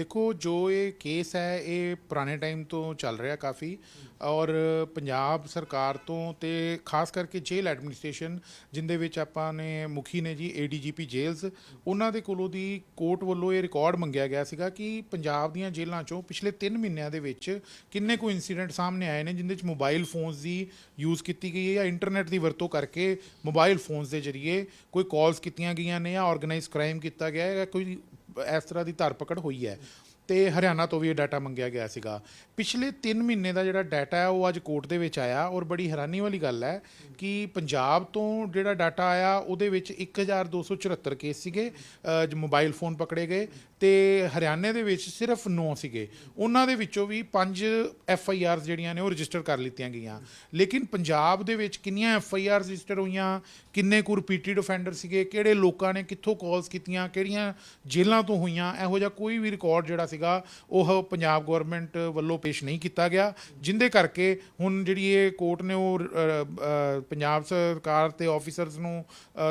ਦੇਖੋ ਜੋ ਇਹ ਕੇਸ ਹੈ ਇਹ ਪੁਰਾਣੇ ਟਾਈਮ ਤੋਂ ਚੱਲ ਰਿਹਾ ਕਾਫੀ ਔਰ ਪੰਜਾਬ ਸਰਕਾਰ ਤੋਂ ਤੇ ਖਾਸ ਕਰਕੇ ਜੇਲ੍ਹ ਐਡਮਿਨਿਸਟ੍ਰੇਸ਼ਨ ਜਿੰਦੇ ਵਿੱਚ ਆਪਾਂ ਨੇ ਮੁਖੀ ਨੇ ਜੀ ਏਡੀਜੀਪੀ ਜੇਲਸ ਉਹਨਾਂ ਦੇ ਕੋਲੋਂ ਦੀ ਕੋਰਟ ਵੱਲੋਂ ਇਹ ਰਿਕਾਰਡ ਮੰਗਿਆ ਗਿਆ ਸੀਗਾ ਕਿ ਪੰਜਾਬ ਦੀਆਂ ਜੇਲ੍ਹਾਂ ਚੋਂ ਪਿਛਲੇ 3 ਮਹੀਨਿਆਂ ਦੇ ਵਿੱਚ ਕਿੰਨੇ ਕੁ ਇਨਸੀਡੈਂਟ ਸਾਹਮਣੇ ਆਏ ਨੇ ਜਿੰਦੇ ਵਿੱਚ ਮੋਬਾਈਲ ਫੋਨਸ ਦੀ ਯੂਜ਼ ਕੀਤੀ ਗਈ ਹੈ ਜਾਂ ਇੰਟਰਨੈਟ ਦੀ ਵਰਤੋਂ ਕਰਕੇ ਮੋਬਾਈਲ ਫੋਨਸ ਦੇ ਜ਼ਰੀਏ ਕੋਈ ਕਾਲਸ ਕੀਤੀਆਂ ਗਈਆਂ ਨੇ ਜਾਂ ਆਰਗੇਨਾਈਜ਼ ਕ੍ਰਾਈਮ ਕੀਤਾ ਗਿਆ ਹੈ ਜਾਂ ਕੋਈ ਇਸ ਤਰ੍ਹਾਂ ਦੀ ਧਰਪਕੜ ਹੋਈ ਹੈ ਤੇ ਹਰਿਆਣਾ ਤੋਂ ਵੀ ਇਹ ਡਾਟਾ ਮੰਗਿਆ ਗਿਆ ਸੀਗਾ। ਪਿਛਲੇ 3 ਮਹੀਨੇ ਦਾ ਜਿਹੜਾ ਡਾਟਾ ਹੈ ਉਹ ਅੱਜ ਕੋਰਟ ਦੇ ਵਿੱਚ ਆਇਆ ਔਰ ਬੜੀ ਹੈਰਾਨੀ ਵਾਲੀ ਗੱਲ ਹੈ ਕਿ ਪੰਜਾਬ ਤੋਂ ਜਿਹੜਾ ਡਾਟਾ ਆਇਆ ਉਹਦੇ ਵਿੱਚ 1274 ਕੇਸ ਸੀਗੇ ਅ, ਮੋਬਾਈਲ ਫੋਨ ਪਕੜੇ ਗਏ ਤੇ ਹਰਿਆਣੇ ਦੇ ਵਿੱਚ ਸਿਰਫ 9 ਸੀਗੇ। ਉਹਨਾਂ ਦੇ ਵਿੱਚੋਂ ਵੀ 5 ਐਫ ਆਈ ਆਰਸ ਜਿਹੜੀਆਂ ਨੇ ਉਹ ਰਜਿਸਟਰ ਕਰ ਲਿੱਤੀਆਂ ਗਈਆਂ। ਲੇਕਿਨ ਪੰਜਾਬ ਦੇ ਵਿੱਚ ਕਿੰਨੀਆਂ ਐਫ ਆਈ ਆਰ ਰਜਿਸਟਰ ਹੋਈਆਂ? ਕਿੰਨੇ ਕੁ ਰਿਪੀਟਿਡ ਅਫੈਂਡਰ ਸੀਗੇ? ਕਿਹੜੇ ਲੋਕਾਂ ਨੇ ਕਿੱਥੋਂ ਕਾਲਸ ਕੀਤੀਆਂ? ਕਿਹੜੀਆਂ ਜੇਲ੍ਹਾਂ ਤੋਂ ਹੋਈਆਂ? ਇਹੋ ਜਿਹਾ ਕੋਈ ਵੀ ਰਿਕਾਰਡ ਜਿਹੜਾ ਸੀਗਾ, ਉਹ ਪੰਜਾਬ ਗਵਰਨਮੈਂਟ ਵੱਲੋਂ ਪੇਸ਼ ਨਹੀਂ ਕੀਤਾ ਗਿਆ। ਜਿੰਦੇ ਕਰਕੇ ਹੁਣ ਜਿਹੜੀ ਇਹ ਕੋਰਟ ਨੇ ਉਹ ਪੰਜਾਬ ਸਰਕਾਰ ਤੇ ਆਫੀਸਰਸ ਨੂੰ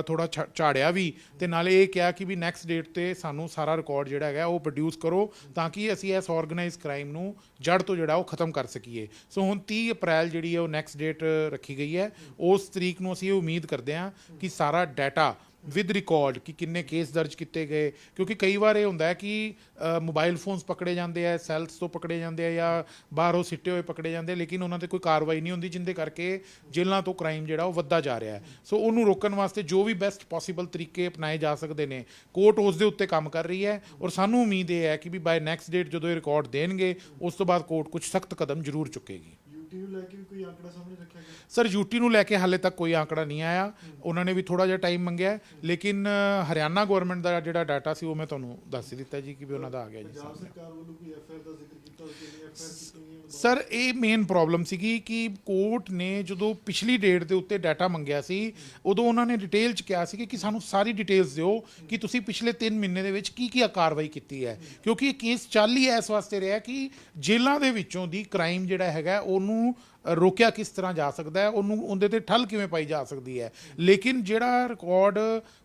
ਥੋੜਾ ਝਾੜਿਆ ਵੀ। ਤੇ ਨਾਲੇ ਇਹ ਕਿਹਾ ਕਿ ਵੀ ਨੈਕਸਟ ਡੇਟ ਤੇ ਸਾਨੂੰ ਸਾਰਾ ਰਿਕਾਰਡ ਜਿਹੜਾ ਹੈਗਾ, ਉਹ ਪ੍ਰੋਡਿਊਸ ਕਰੋ ਤਾਂ ਕਿ ਅਸੀਂ ਇਸ ਆਰਗੇਨਾਈਜ਼ ਕ੍ਰਾਈਮ ਨੂੰ ਜੜ ਤੋਂ ਜਿਹੜਾ ਉਹ ਖਤਮ ਕਰ ਸਕੀਏ। ਸੋ ਹੁਣ 30 ਅਪ੍ਰੈਲ ਜਿਹੜੀ ਹੈ, ਉਹ ਨੈਕਸਟ ਡੇਟ ਰੱਖੀ ਗਈ ਹੈ। ਉਸ ਤਰੀਕ ਨੂੰ ਅਸੀਂ ਇਹ ਉਮੀਦ ਕਰਦੇ ਹਾਂ ਕਿ ਸਾਰਾ ਡਾਟਾ ਵਿਦ ਰਿਕਾਰਡ ਕਿ ਕਿੰਨੇ ਕੇਸ ਦਰਜ ਕੀਤੇ ਗਏ। ਕਿਉਂਕਿ ਕਈ ਵਾਰ ਇਹ ਹੁੰਦਾ ਹੈ ਕਿ ਮੋਬਾਈਲ ਫੋਨਸ ਪਕੜੇ ਜਾਂਦੇ ਆ ਸੈਲਸ ਤੋਂ ਪਕੜੇ ਜਾਂਦੇ ਆ ਜਾਂ ਬਾਹਰੋਂ ਸਿੱਟੇ ਹੋਏ ਪਕੜੇ ਜਾਂਦੇ ਲੇਕਿਨ ਉਹਨਾਂ ਤੇ ਕੋਈ ਕਾਰਵਾਈ ਨਹੀਂ ਹੁੰਦੀ ਜਿੰਦੇ ਕਰਕੇ ਜੇਲ੍ਹਾਂ ਤੋਂ ਕ੍ਰਾਈਮ ਜਿਹੜਾ ਉਹ ਵੱਧਦਾ ਜਾ ਰਿਹਾ ਹੈ। ਸੋ ਉਹਨੂੰ ਰੋਕਣ ਵਾਸਤੇ ਜੋ ਵੀ ਬੈਸਟ ਪੋਸੀਬਲ ਤਰੀਕੇ ਅਪਣਾਏ ਜਾ ਸਕਦੇ ਨੇ ਕੋਰਟ ਉਸ ਦੇ ਉੱਤੇ ਕੰਮ ਕਰ ਰਹੀ ਹੈ ਔਰ ਸਾਨੂੰ ਉਮੀਦ ਇਹ ਹੈ ਕਿ ਵੀ ਬਾਈ ਨੈਕਸਟ ਡੇਟ ਜਦੋਂ ਇਹ ਰਿਕਾਰਡ ਦੇਣਗੇ, ਉਸ ਤੋਂ ਬਾਅਦ ਕੋਰਟ ਕੁਝ ਸਖਤ ਕਦਮ ਜ਼ਰੂਰ ਚੁੱਕੇਗੀ। ਯੂਟੀ ਨੂੰ ਲੈ ਕੇ ਵੀ ਕੋਈ ਆંકੜਾ ਸਾਹਮਣੇ ਰੱਖਿਆ ਗਿਆ? ਸਰ ਯੂਟੀ ਨੂੰ ਲੈ ਕੇ ਹਾਲੇ ਤੱਕ ਕੋਈ ਆંકੜਾ ਨਹੀਂ ਆਇਆ। ਉਹਨਾਂ ਨੇ ਵੀ ਥੋੜਾ ਜਿਹਾ ਟਾਈਮ ਮੰਗਿਆ। ਲੇਕਿਨ ਹਰਿਆਣਾ ਗਵਰਨਮੈਂਟ ਦਾ ਜਿਹੜਾ ਡਾਟਾ ਸੀ ਉਹ ਮੈਂ ਤੁਹਾਨੂੰ ਦੱਸ ਦਿੱਤਾ ਜੀ ਕਿ ਵੀ ਉਹਨਾਂ ਦਾ ਆ ਗਿਆ ਜੀ। ਪੰਜਾਬ। ਸਰਕਾਰ ਵੱਲੋਂ ਕੋਈ ਐਫਆਈਆਰ ਦਾ ਜ਼ਿਕਰ ਕੀਤਾ ਹੋਵੇ ਕਿ ਐਫਆਈਆਰ ਕੀਤੀ ਗਈ ਹੈ? ਸਰ ਇਹ ਮੇਨ ਪ੍ਰੋਬਲਮ ਸੀਗੀ ਕਿ ਕੋਰਟ ਨੇ ਜਦੋਂ ਪਿਛਲੀ ਡੇਟ ਦੇ ਉੱਤੇ ਡਾਟਾ ਮੰਗਿਆ ਸੀ ਉਦੋਂ ਉਹਨਾਂ ਨੇ ਡਿਟੇਲ ਚ ਕਿਹਾ ਸੀ ਕਿ ਸਾਨੂੰ ਸਾਰੀ ਡਿਟੇਲਸ ਦਿਓ ਕਿ ਤੁਸੀਂ ਪਿਛਲੇ 3 ਮਹੀਨੇ ਦੇ ਵਿੱਚ ਕੀ ਕੀ ਕਾਰਵਾਈ ਕੀਤੀ ਹੈ। ਕਿਉਂਕਿ ਇਹ ਕੇਸ ਚੱਲ ਹੀ ਇਸ ਵਾਸਤੇ ਰਿਹਾ ਕਿ ਜੇਲ੍ਹਾਂ ਦੇ ਵਿੱਚੋਂ ਦੀ ਕ੍ਰਾਈਮ ਜਿਹੜਾ ਹੈਗਾ ਉਹਨੂੰ nous ਰੋਕਿਆ ਕਿਸ ਤਰ੍ਹਾਂ ਜਾ ਸਕਦਾ ਹੈ, ਉਹਨੂੰ ਉਹਦੇ ਤੇ ਠੱਲ ਕਿਵੇਂ ਪਾਈ ਜਾ ਸਕਦੀ ਹੈ। ਲੇਕਿਨ ਜਿਹੜਾ ਰਿਕਾਰਡ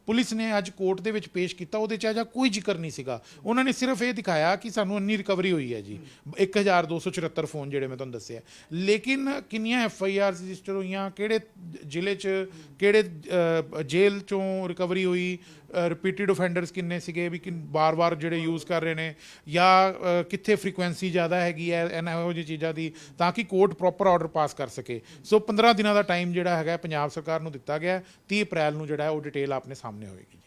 ਪੁਲਿਸ ਨੇ ਅੱਜ ਕੋਰਟ ਦੇ ਵਿੱਚ ਪੇਸ਼ ਕੀਤਾ, ਉਹਦੇ ਚ ਅਜਾ ਕੋਈ ਜ਼ਿਕਰ ਨਹੀਂ ਸੀਗਾ। ਉਹਨਾਂ ਨੇ ਸਿਰਫ ਇਹ ਦਿਖਾਇਆ ਕਿ ਸਾਨੂੰ ਇੰਨੀ ਰਿਕਵਰੀ ਹੋਈ ਹੈ ਜੀ। 1274 ਫੋਨ ਜਿਹੜੇ ਮੈਂ ਤੁਹਾਨੂੰ ਦੱਸਿਆ। ਲੇਕਿਨ ਕਿੰਨੀਆਂ ਐਫ ਆਈ ਆਰ ਰਜਿਸਟਰ ਹੋਈਆਂ, ਕਿਹੜੇ ਜ਼ਿਲ੍ਹੇ ਚ, ਕਿਹੜੇ ਜੇਲ੍ਹ ਚੋਂ ਰਿਕਵਰੀ ਹੋਈ ਰਿਪੀਟਿਡ ਅਫੈਂਡਰਸ ਕਿੰਨੇ ਸੀਗੇ, ਵੀ ਕਿ ਬਾਰ-ਬਾਰ ਜਿਹੜੇ ਯੂਜ਼ ਕਰ ਰਹੇ ਨੇ, ਜਾਂ ਕਿੱਥੇ ਫ੍ਰੀਕੁਐਂਸੀ ਜ਼ਿਆਦਾ ਹੈਗੀ ਹੈ, ਇਹਨਾਂ ਇਹੋ ਜਿਹੀ ਚੀਜ਼ਾਂ ਦੀ, ਤਾਂ ਕਿ ਕੋਰਟ ਪ੍ਰੋਪਰ ਆਰਡਰ ਪਾਸ ਕਰ ਸਕੇ। ਸੋ 15 ਦਿਨਾਂ ਦਾ ਟਾਈਮ ਜਿਹੜਾ ਹੈਗਾ, ਪੰਜਾਬ ਸਰਕਾਰ ਨੂੰ ਦਿੱਤਾ ਗਿਆ। 30 ਅਪ੍ਰੈਲ ਨੂੰ ਜਿਹੜਾ ਉਹ ਡਿਟੇਲ ਆਪਣੇ ਸਾਹਮਣੇ ਹੋਏਗੀ। ਜੀ